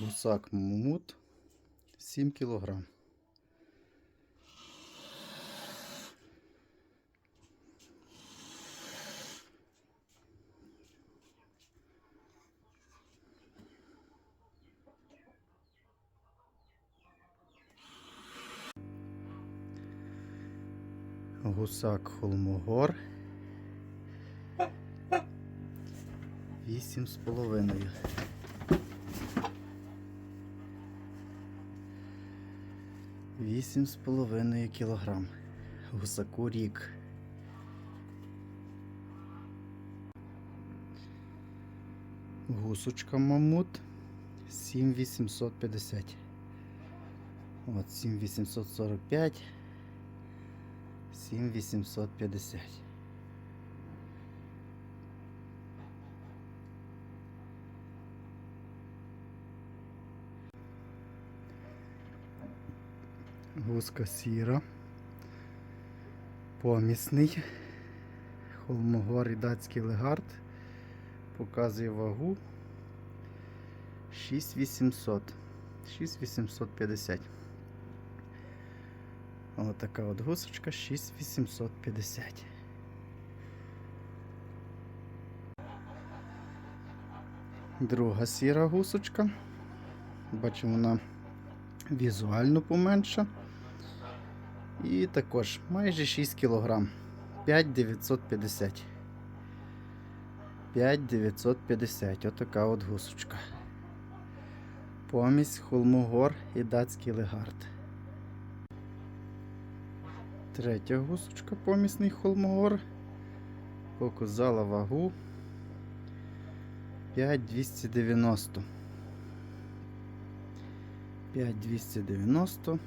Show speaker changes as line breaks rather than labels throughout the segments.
Гусак мумут 7 кілограм. Гусак Холмогор. Вісім Вісім з половиною кілограм. Гусаку рік. Гусочка мамут 7850. От 7845. 7850. Гуска сіра. Помісний. Холмогор і датський легард. Показує вагу 6800. 6850. Ось така от гусочка 6850. Друга сіра гусочка. Бачимо, вона візуально поменша. І також майже 6 кг. 5950. 5950. Отака от гусочка. Помість холмогор і датський легард. Третя гусочка помісний холмогор. Показала вагу 5290. 5290.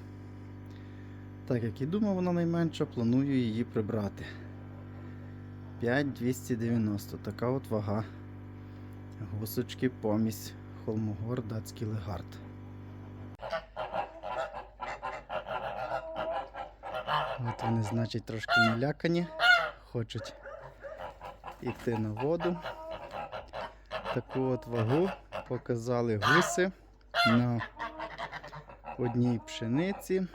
Так як і думав, вона найменша, планую її прибрати. 5290. Така от вага. Гусочки помість холмогор датський легард. От вони, значить, трошки налякані, хочуть йти на воду. Таку от вагу показали гуси на одній пшениці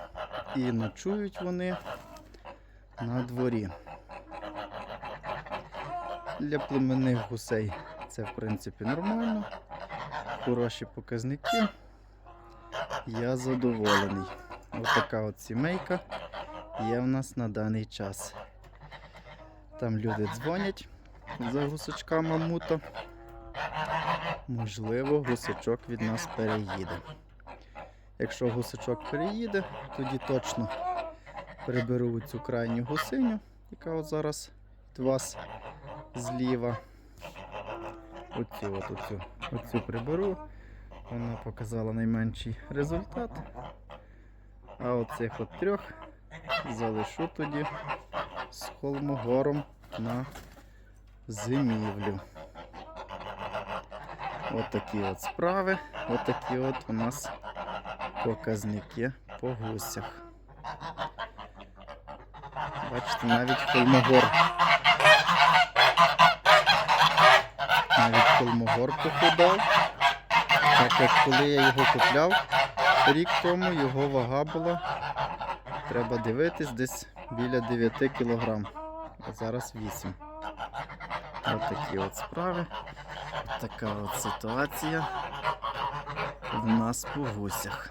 і ночують вони на дворі. Для племенних гусей це в принципі нормально. Хороші показники. Я задоволений. Ось така от сімейка є в нас на даний час. Там люди дзвонять за гусачка мамута. Можливо, гусачок від нас переїде. Якщо гусачок переїде, тоді точно приберу цю крайню гусиню, яка от зараз від вас зліва. Оцю, от, оцю, оцю приберу. Вона показала найменший результат. А оцих от трьох залишу тоді з холмогором на зимівлю. От от справи, от от у нас показники по гусях. Бачите, навіть холмогор. Навіть холмогор похудав. Так як коли я його купляв рік тому, його вага була Треба дивитись десь біля 9 кг. А зараз 8. Ось такі от справи. Така от ситуація в нас по гусях.